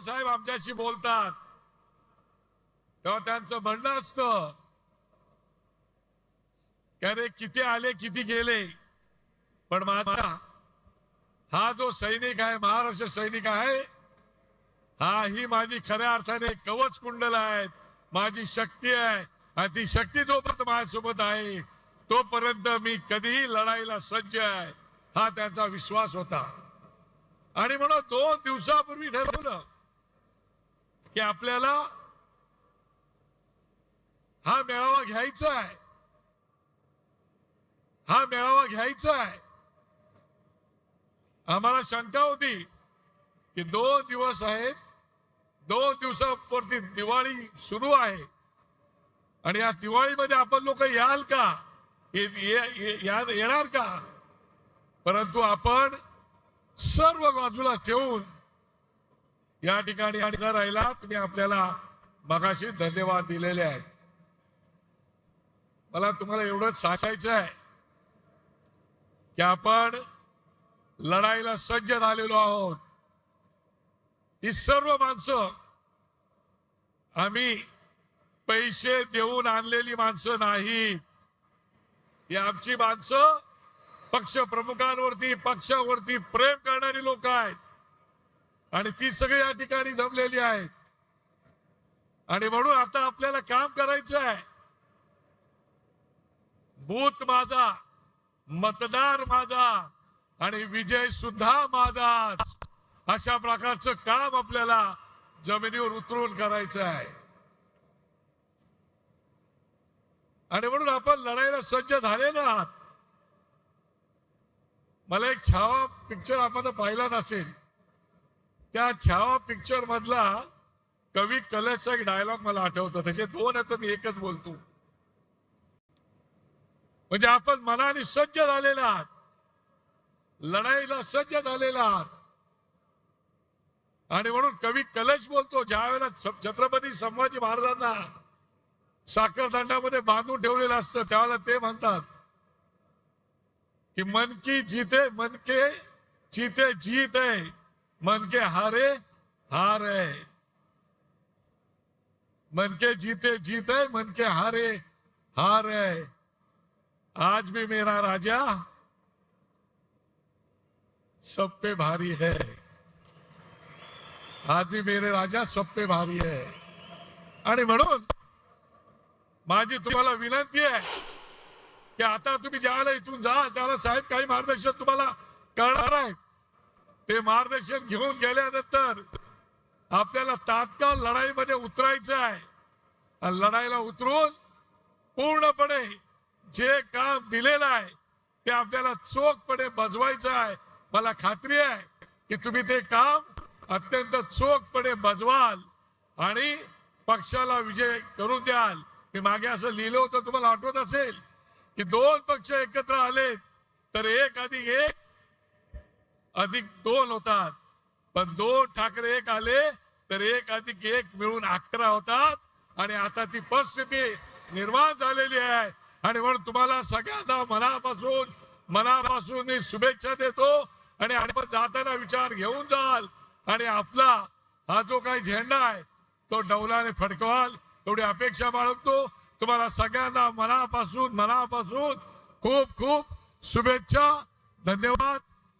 साहेब आमच्याशी बोलतात. तेव्हा त्यांचं म्हणणं असतं अरे किती आले किती गेले. पण माझा हा जो सैनिक आहे महाराष्ट्र सैनिक आहे हा ही माझी खऱ्या अर्थाने कवच कुंडल आहेत माझी शक्ती आहे. आणि ती शक्ती जोपर्यंत माझ्यासोबत आहे तोपर्यंत मी कधीही लढाईला सज्ज आहे हा त्यांचा विश्वास होता. आणि म्हणून दोन दिवसापूर्वी ठरवलं की आपल्याला हा मेळावा घ्यायचा आहे. हा मेळावा घ्यायचा आहे. आम्हाला शंका होती की दोन दिवस आहेत दोन दिवसावरती दिवाळी सुरू आहे. आणि या दिवाळीमध्ये आपण लोक याल का? या- येणार का? परंतु आपण सर्व बाजूला ठेवून या ठिकाणी आणि राहिला तुम्ही आपल्याला मगाशी धन्यवाद दिलेले आहेत. मला तुम्हाला एवढंच सांगायचं आहे की आपण लढाईला सज्ज झालेलो आहोत. ही सर्व माणसं आम्ही पैसे देऊन आणलेली माणसं नाहीत. ही आमची माणसं पक्ष प्रमुखांवरती पक्षावरती प्रेम करणारी लोक आहेत. आणि ती सगळी या ठिकाणी जमलेली आहेत आणि म्हणून आता आपल्याला काम करायचं आहे. बूथ माझा मतदार माझा आणि विजय सुद्धा माझा. अशा प्रकारचं काम आपल्याला जमिनीवर उतरून करायचं आहे. आणि म्हणून आपण लढाईला सज्ज झालेले आहात. मला एक छावा पिक्चर आपण पाहिलाच असेल. त्या छावा पिक्चर मधला कवी कलशचा एक डायलॉग मला आठवतो. त्याचे दोन आहेत मी एकच बोलतो. म्हणजे आपण मनाने सज्ज झालेला आहात. लढाईला सज्ज झालेला आहात. आणि म्हणून कवी कलश बोलतो ज्या वेळेला छत्रपती संभाजी महाराजांना साखरदंडामध्ये बांधून ठेवलेलं असतं त्यावेळेला ते म्हणतात की मन की जीते मन के जीते जीत आहे मन के हारे हार. है मन के जीते जीत है मन के हारे हार. है आज भी मेरा राजा सब पे भारी है. आज भी मेरे राजा सब पे भारी है. आणि म्हणून माझी तुम्हाला विनंती आहे की आता तुम्ही ज्याला इथून जा त्याला साहेब काही मार्गदर्शन तुम्हाला करणार आहेत. ते मार्गदर्शन घेऊन गेल्यानंतर आपल्याला तात्काळ लढाईमध्ये उतरायचं आहे. लढाईला उतरून पूर्णपणे जे काम दिलेलं आहे ते आपल्याला चोखपणे बजवायचं आहे. मला खात्री आहे की तुम्ही ते काम अत्यंत चोखपणे बजवाल आणि पक्षाला विजय करून द्याल. मी मागे असं लिहिलं होतं तुम्हाला आठवत असेल की दोन पक्ष एकत्र आले तर एक अधिक एक अधिक दोन होतात. पण दोन ठाकरे एक आले तर एक अधिक एक मिळून अकरा होतात. आणि आता ती परिस्थिती निर्माण झालेली आहे. आणि म्हणून तुम्हाला सगळ्यांना मनापासून मनापासून मी शुभेच्छा देतो. आणि आपण जाताना विचार घेऊन जाल. आणि आपला हा जो काही झेंडा आहे तो डौलाने फडकवाल. एवढी अपेक्षा बाळगतो. तुम्हाला सगळ्यांना मनापासून मनापासून खूप खूप शुभेच्छा. धन्यवाद.